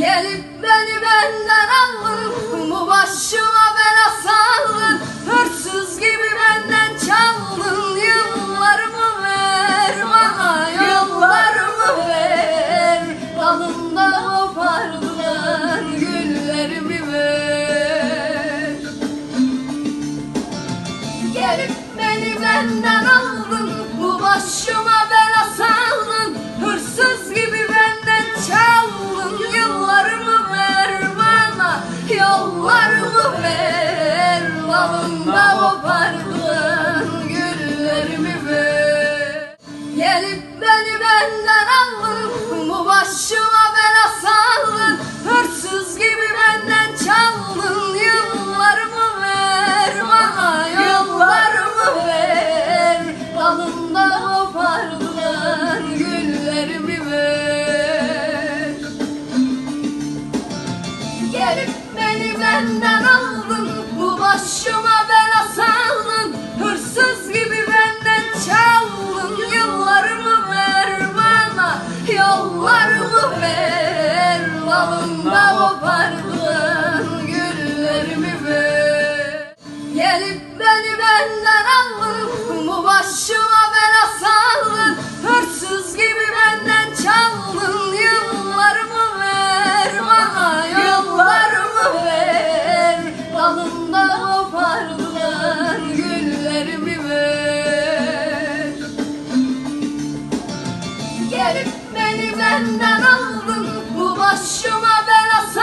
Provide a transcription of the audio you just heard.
Gelip beni benden aldın Bu başıma bela saldın. Hırsız gibi benden çaldın Yıllarımı ver bana Yollarımı ver. Dalımda kopardın Güllerimi ver. Gelip beni benden aldın Bu başıma bela saldın aldın Bu başıma bela saldın Hırsız gibi benden çaldın Yıllarımı ver bana Yollarımı ver. Dalımda kopardın Güllerimi ver. Gelip beni benden aldın Kollarımı ver, dalında kopardın güllerimi ver. Gelip beni benden aldın, bu başıma bela saldın Hırsız gibi benden çaldın, yıllarımı ver. Bana Yıllarımı ver, dalında kopardın güllerimi ver. Beni benden aldın bu başıma belası